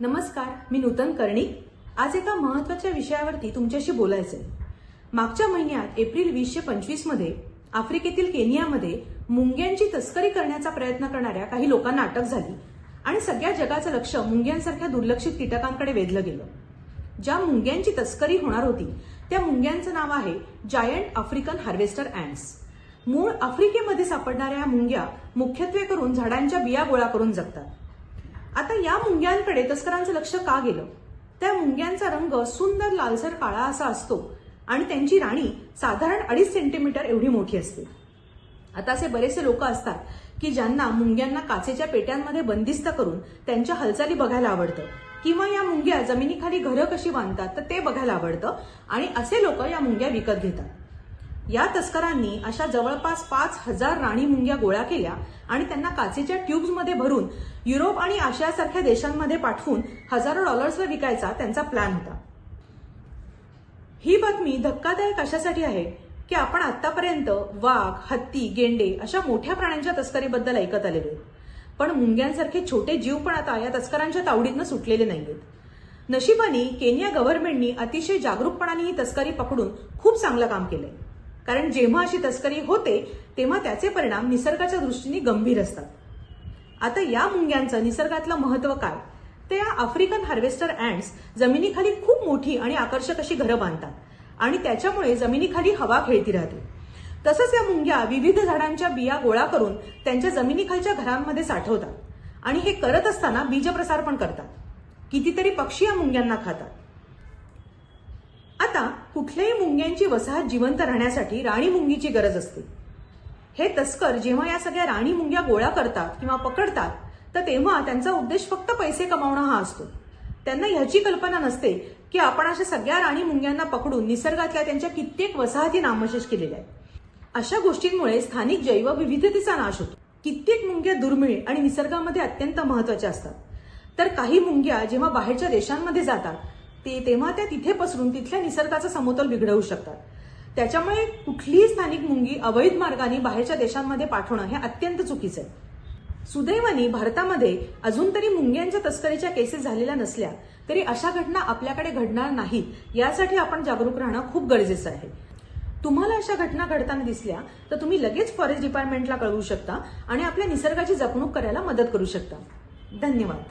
नमस्कार मी नूतन कर्णिक आज एका महत्त्वाच्या विषयावरती तुमच्याशी बोलायचंय. मागच्या महिन्यात एप्रिल वीसशे पंचवीसमध्ये आफ्रिकेतील केनियामध्ये मुंग्यांची तस्करी करण्याचा प्रयत्न करणाऱ्या काही लोकांना अटक झाली आणि सगळ्या जगाचं लक्ष मुंग्यांसारख्या दुर्लक्षित कीटकांकडे वेधलं गेलं. ज्या मुंग्यांची तस्करी होणार होती त्या मुंग्यांचं नाव आहे जायंट आफ्रिकन हार्वेस्टर अँड्स मूळ आफ्रिकेमध्ये सापडणाऱ्या मुंग्या मुख्यत्वे करून झाडांच्या बिया गोळा करून जगतात. आता या मुंग्यांकडे तस्करांचं लक्ष का गेलं? त्या मुंग्यांचा रंग सुंदर लालसर काळा असा असतो आणि त्यांची राणी साधारण अडीच सेंटीमीटर एवढी मोठी असते. आता असे बरेचसे लोक असतात की ज्यांना मुंग्यांना काचेच्या पेट्यांमध्ये बंदिस्त करून त्यांच्या हालचाली बघायला आवडतं. किंवा या मुंग्या जमिनीखाली घरं कशी बांधतात तर ते बघायला आवडतं आणि असे लोक या मुंग्या विकत घेतात. या तस्करांनी अशा जवळपास पाच हजार राणी मुंग्या गोळा केल्या आणि त्यांना काचेच्या ट्यूब्समध्ये भरून युरोप आणि आशियासारख्या देशांमध्ये पाठवून हजारो डॉलर्सवर विकायचा त्यांचा प्लॅन होता. ही बातमी धक्कादायक अशासाठी आहे की आपण आतापर्यंत वाघ हत्ती गेंडे अशा मोठ्या प्राण्यांच्या तस्करीबद्दल ऐकत आलेलो आहेत पण मुंग्यांसारखे छोटे जीव पण आता या तस्करांच्या तावडीतनं सुटलेले नाहीयेत. नशिबाने केनिया गव्हर्नमेंटनी अतिशय जागरूकपणाने ही तस्करी पकडून खूप चांगलं काम केलंय. कारण जेव्हा अशी तस्करी होते तेव्हा त्याचे परिणाम निसर्गाच्या दृष्टीने गंभीर असतात. आता या मुंग्यांचं निसर्गातलं महत्त्व काय? ते या आफ्रिकन हार्वेस्टर अँड्स जमिनीखाली खूप मोठी आणि आकर्षक अशी घरं बांधतात आणि त्याच्यामुळे जमिनीखाली हवा खेळती राहते. तसंच या मुंग्या विविध झाडांच्या बिया गोळा करून त्यांच्या जमिनीखालच्या घरांमध्ये साठवतात आणि हे करत असताना बीजप्रसार पण करतात. कितीतरी पक्षी या मुंग्यांना खातात. कुठल्याही मुंग्यांची वसाहत जिवंत राहण्यासाठी राणी मुंगीची गरज असते. हे तस्कर जेव्हा या सगळ्या राणी मुंग्या गोळा करतात किंवा पकडतात तर तेव्हा त्यांचा उद्देश फक्त पैसे कमावणं हा असतो. त्यांना ह्याची कल्पना नसते की आपण अशा सगळ्या राणी मुंग्यांना पकडून निसर्गातल्या त्यांच्या कित्येक वसाहती नामशेष केलेल्या आहेत. अशा गोष्टींमुळे स्थानिक जैवविविधतेचा नाश होतो. कित्येक मुंग्या दुर्मिळ आणि निसर्गामध्ये अत्यंत महत्त्वाच्या असतात. तर काही मुंग्या जेव्हा बाहेरच्या देशांमध्ये जातात ते तेव्हा त्या तिथे पसरून तिथल्या निसर्गाचा समतोल बिघडवू शकतात. त्याच्यामुळे कुठलीही स्थानिक मुंगी अवैध मार्गाने बाहेरच्या देशांमध्ये पाठवणं हे अत्यंत चुकीचं आहे. सुदैवानी भारतामध्ये अजून तरी मुंग्यांच्या तस्करीच्या केसेस झालेल्या नसल्या तरी अशा घटना आपल्याकडे घडणार नाहीत यासाठी आपण जागरूक राहणं खूप गरजेचं आहे. तुम्हाला अशा घटना घडताना दिसल्या तर तुम्ही लगेच फॉरेस्ट डिपार्टमेंटला कळवू शकता आणि आपल्या निसर्गाची जपणूक करायला मदत करू शकता. धन्यवाद.